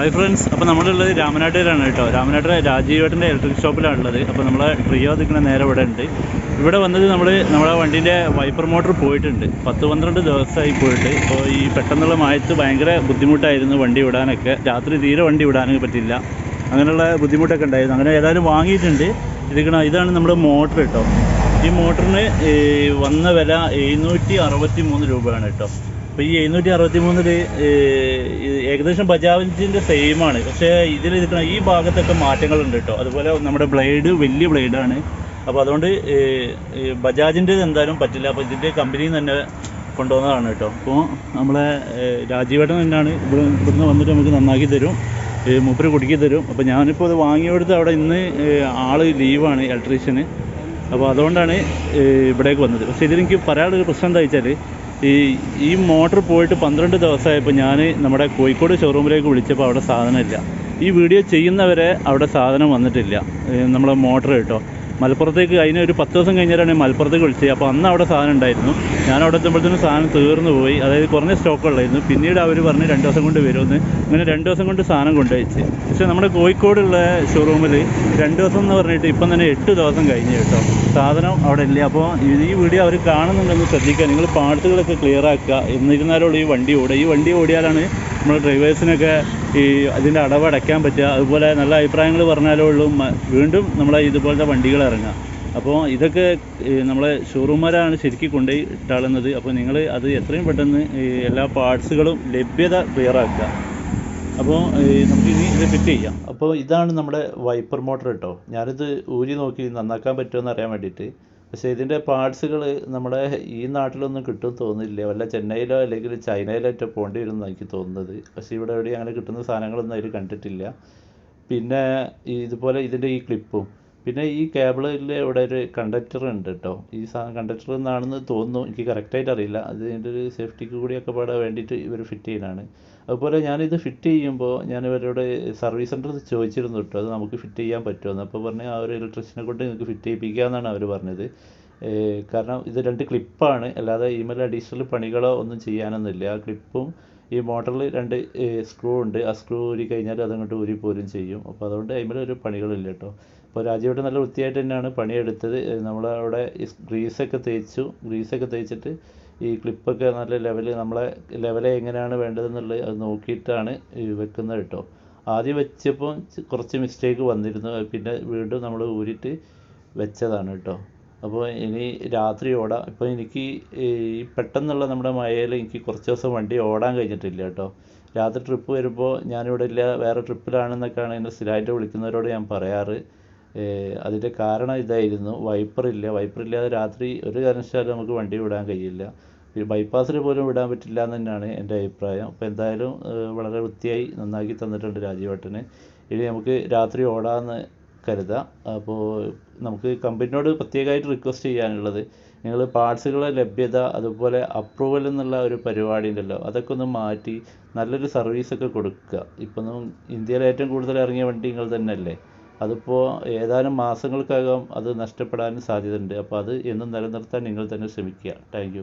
Hi friends അപ്പോൾ നമ്മളുള്ളത് രാമനാട്ടുകാരാണ് കേട്ടോ. രാമനാട്ടിലെ രാജീവേട്ടന്റെ ഇലക്ട്രിക് ഷോപ്പിലാണ് ഉള്ളത് അപ്പോൾ നമ്മളെ ട്രിയോ നിൽക്കുന്ന നേരെ ഇവിടെ ഉണ്ട്. ഇവിടെ വന്നത് നമ്മൾ നമ്മുടെ വണ്ടീന്റെ വൈപ്പർ മോട്ടർ പോയിട്ടുണ്ട്. പത്ത് പന്ത്രണ്ട് ദിവസമായി പോയിട്ട്. അപ്പോൾ ഈ പെട്ടെന്നുള്ള മായത്ത് ഭയങ്കര ബുദ്ധിമുട്ടായിരുന്നു വണ്ടി വിടാനൊക്കെ. രാത്രി തീരെ വണ്ടി വിടാനൊക്കെ പറ്റില്ല അങ്ങനെയുള്ള ബുദ്ധിമുട്ടൊക്കെ ഉണ്ടായിരുന്നു. അങ്ങനെ ഏതായാലും വാങ്ങിയിട്ടുണ്ട്. ഇരിക്കണം ഇതാണ് നമ്മുടെ മോട്ടർ കേട്ടോ. ഈ മോട്ടറിന് വന്ന വില എഴുന്നൂറ്റി അറുപത്തി മൂന്ന് രൂപയാണ് കേട്ടോ. അപ്പോൾ ഈ എഴുന്നൂറ്റി അറുപത്തി മൂന്നിൽ ഏകദേശം ബജാജിന്റെ സെയിം ആണ്. പക്ഷേ ഇതിൽ ഇരിക്കുന്ന ഈ ഭാഗത്തൊക്കെ മാറ്റങ്ങളുണ്ട് കേട്ടോ. അതുപോലെ നമ്മുടെ ബ്ലേഡ് വലിയ ബ്ലേഡാണ്. അപ്പോൾ അതുകൊണ്ട് ബജാജിന്റെ എന്തായാലും പറ്റില്ല. അപ്പോൾ ഇതിന്റെ കമ്പനി തന്നെ കൊണ്ടുവന്നതാണ് കേട്ടോ. അപ്പോൾ നമ്മളെ രാജീവേട്ടൻ തന്നെയാണ് ഇവിടെ ഇവിടുന്ന് വന്നിട്ട് നമുക്ക് നന്നാക്കി തരും. മൂപ്പര് കുടുക്കി തരും. അപ്പോൾ ഞാനിപ്പോൾ അത് വാങ്ങിയെടുത്ത് അവിടെ ഇന്ന് ആൾ ലീവാണ് ഇലക്ട്രീഷ്യന് അപ്പോൾ അതുകൊണ്ടാണ് ഇവിടേക്ക് വന്നത്. പക്ഷേ ഇതിലെനിക്ക് പറയാനുള്ളൊരു പ്രശ്നം എന്താ വെച്ചാൽ ഈ ഈ മോട്ടർ പോയിട്ട് പന്ത്രണ്ട് ദിവസമായപ്പോൾ ഞാൻ നമ്മുടെ കോഴിക്കോട് ഷോറൂമിലേക്ക് വിളിച്ചപ്പോൾ അവിടെ സാധനമില്ല. ഈ വീഡിയോ ചെയ്യുന്നവരെ അവിടെ സാധനം വന്നിട്ടില്ല. നമ്മളെ മോട്ടർ കേട്ടോ. മലപ്പുറത്തേക്ക് അതിന് ഒരു പത്ത് ദിവസം കഴിഞ്ഞാലാണ് മലപ്പുറത്തേക്ക് വിളിച്ചത്. അപ്പോൾ അന്ന് അവിടെ സാധനം ഉണ്ടായിരുന്നു. ഞാൻ അവിടെ എത്തുമ്പോഴത്തേനും സാധനം തീർന്നു പോയി. അതായത് കുറഞ്ഞ സ്റ്റോക്ക് ഉള്ളായിരുന്നു. പിന്നീട് അവർ പറഞ്ഞ് രണ്ട് ദിവസം കൊണ്ട് വരുമെന്ന് അങ്ങനെ രണ്ട് ദിവസം കൊണ്ട് സാധനം കൊണ്ടുവച്ച് പക്ഷേ നമ്മുടെ കോഴിക്കോടുള്ള ഷോറൂമിൽ രണ്ട് ദിവസം എന്ന് പറഞ്ഞിട്ട് ഇപ്പം തന്നെ എട്ട് ദിവസം കഴിഞ്ഞു കേട്ടോ. സാധനം അവിടെ ഇല്ല. അപ്പോൾ ഈ വീഡിയോ അവർ കാണുന്നുണ്ടെന്ന് ശ്രദ്ധിക്കുക. നിങ്ങൾ പാർട്ടുകളൊക്കെ ക്ലിയർ ആക്കുക. എന്നിരുന്നാലുള്ള ഈ വണ്ടി ഓടുക. ഈ വണ്ടി ഓടിയാലാണ് നമ്മൾ ഡ്രൈവേഴ്സിനൊക്കെ ഈ അതിന്റെ അടവ് അടയ്ക്കാൻ പറ്റുക. അതുപോലെ നല്ല അഭിപ്രായങ്ങൾ പറഞ്ഞാലേ ഉള്ളൂ. വീണ്ടും നമ്മളെ ഇതുപോലത്തെ വണ്ടികൾ ഇറങ്ങുക. അപ്പോൾ ഇതൊക്കെ നമ്മളെ ഷോറൂമുകാരാണ് ശരിക്കും കൊണ്ടുപോയി തള്ളുന്നത് അപ്പോൾ നിങ്ങൾ അത് എത്രയും പെട്ടെന്ന് എല്ലാ പാർട്സുകളും ലഭ്യത ക്ലിയർ ആക്കുക. അപ്പോൾ നമുക്കിനി ഇത് ഫിറ്റ് ചെയ്യാം. അപ്പോൾ ഇതാണ് നമ്മുടെ വൈപ്പർ മോട്ടർ കേട്ടോ. ഞാനിത് ഊരി നോക്കി നന്നാക്കാൻ പറ്റുമെന്ന് അറിയാൻ വേണ്ടിയിട്ട്. പക്ഷേ ഇതിന്റെ പാർട്സുകൾ നമ്മുടെ ഈ നാട്ടിലൊന്നും കിട്ടും തോന്നുന്നില്ല വല്ല ചെന്നൈയിലോ അല്ലെങ്കിൽ ചൈനയിലോ ഒറ്റ പോകേണ്ടി വരും എനിക്ക് തോന്നുന്നത്. പക്ഷേ ഇവിടെ എവിടെയും അങ്ങനെ കിട്ടുന്ന സാധനങ്ങളൊന്നും അതിൽ കണ്ടിട്ടില്ല. പിന്നെ ഇതുപോലെ ഇതിന്റെ ഈ ക്ലിപ്പും പിന്നെ ഈ കേബിളിൽ ഇവിടെ ഒരു കണ്ടക്ടർ ഉണ്ട് കേട്ടോ ഈ സാ കണ്ടക്ടർ എന്നാണെന്ന് തോന്നുന്നു. എനിക്ക് കറക്റ്റായിട്ട് അറിയില്ല. അത് എന്റെ ഒരു സേഫ്റ്റിക്ക് കൂടിയൊക്കെ പാടെ വേണ്ടിയിട്ട് ഇവർ ഫിറ്റ് ചെയ്യുന്നതാണ്. അതുപോലെ ഞാനിത് ഫിറ്റ് ചെയ്യുമ്പോൾ ഞാൻ ഇവരോട് സർവീസ് സെന്ററിൽ ചോദിച്ചിരുന്നു കേട്ടോ അത് നമുക്ക് ഫിറ്റ് ചെയ്യാൻ പറ്റുമെന്ന് അപ്പോൾ പറഞ്ഞ് ആ ഒരു ഇലക്ട്രീഷ്യനെ കൊണ്ട് നിങ്ങൾക്ക് ഫിറ്റ് ചെയ്യിപ്പിക്കാമെന്നാണ് അവർ പറഞ്ഞത്. കാരണം ഇത് രണ്ട് ക്ലിപ്പാണ് അല്ലാതെ ഇമെയിൽ അഡീഷണൽ പണികളോ ഒന്നും ചെയ്യാനൊന്നുമില്ല. ആ ക്ലിപ്പും ഈ മോട്ടറിൽ രണ്ട് സ്ക്രൂ ഉണ്ട്. ആ സ്ക്രൂ ഊരി കഴിഞ്ഞാൽ അതങ്ങോട്ട് ഊരി പോരും ചെയ്യും. അപ്പോൾ അതുകൊണ്ട് അതിന്മേൽ ഒരു പണികളില്ല കേട്ടോ. അപ്പോൾ രാജീവേട്ടൻ നല്ല വൃത്തിയായിട്ട് തന്നെയാണ് പണിയെടുത്തത്. നമ്മളവിടെ ഗ്രീസൊക്കെ തേച്ചു. ഗ്രീസൊക്കെ തേച്ചിട്ട് ഈ ക്ലിപ്പൊക്കെ നല്ല ലെവലിൽ നമ്മളെ ലെവലെ എങ്ങനെയാണ് വേണ്ടതെന്നുള്ളത് അത് നോക്കിയിട്ടാണ് വെക്കുന്നത് കേട്ടോ. ആദ്യം വെച്ചപ്പോൾ കുറച്ച് മിസ്റ്റേക്ക് വന്നിരുന്നു. പിന്നെ വീണ്ടും നമ്മൾ ഊരിയിട്ട് വെച്ചതാണ് കേട്ടോ. അപ്പോൾ ഇനി രാത്രി ഓടാം. ഇപ്പോൾ എനിക്ക് ഈ പെട്ടെന്നുള്ള നമ്മുടെ മഴയിൽ എനിക്ക് കുറച്ച് ദിവസം വണ്ടി ഓടാൻ കഴിഞ്ഞിട്ടില്ല കേട്ടോ. രാത്രി ട്രിപ്പ് വരുമ്പോൾ ഞാനിവിടെ ഇല്ല വേറെ ട്രിപ്പിലാണെന്നൊക്കെയാണ് എന്നെ സ്ഥിരമായിട്ട് വിളിക്കുന്നവരോട് ഞാൻ പറയാറ്. അതിന്റെ കാരണം ഇതായിരുന്നു വൈപ്പർ ഇല്ല. വൈപ്പർ ഇല്ലാതെ രാത്രി ഒരു കാരണവശാലും നമുക്ക് വണ്ടി വിടാൻ കഴിയില്ല. ബൈപ്പാസിൽ പോലും വിടാൻ പറ്റില്ല എന്ന് തന്നെയാണ് എന്റെ അഭിപ്രായം. അപ്പോൾ എന്തായാലും വളരെ വൃത്തിയായി നന്നാക്കി തന്നിട്ടുണ്ട് രാജീവേട്ടന്. ഇനി നമുക്ക് രാത്രി ഓടാമെന്ന് കരുതാം. അപ്പോൾ നമുക്ക് കമ്പനിയോട് പ്രത്യേകമായിട്ട് റിക്വസ്റ്റ് ചെയ്യാനുള്ളത് നിങ്ങൾ പാർട്സുകളുടെ ലഭ്യത അതുപോലെ അപ്രൂവൽ എന്നുള്ള ഒരു പരിപാടി ഉണ്ടല്ലോ അതൊക്കെ ഒന്ന് മാറ്റി നല്ലൊരു സർവീസൊക്കെ കൊടുക്കുക. ഇപ്പം ഇന്ത്യയിൽ ഏറ്റവും കൂടുതൽ ഇറങ്ങിയ വണ്ടി നിങ്ങൾ തന്നെയല്ലേ? അതിപ്പോൾ ഏതാനും മാസങ്ങൾക്കകം അത് നഷ്ടപ്പെടാനും സാധ്യതയുണ്ട്. അപ്പോൾ അത് എന്നും നിലനിർത്താൻ നിങ്ങൾ തന്നെ ശ്രമിക്കുക. താങ്ക്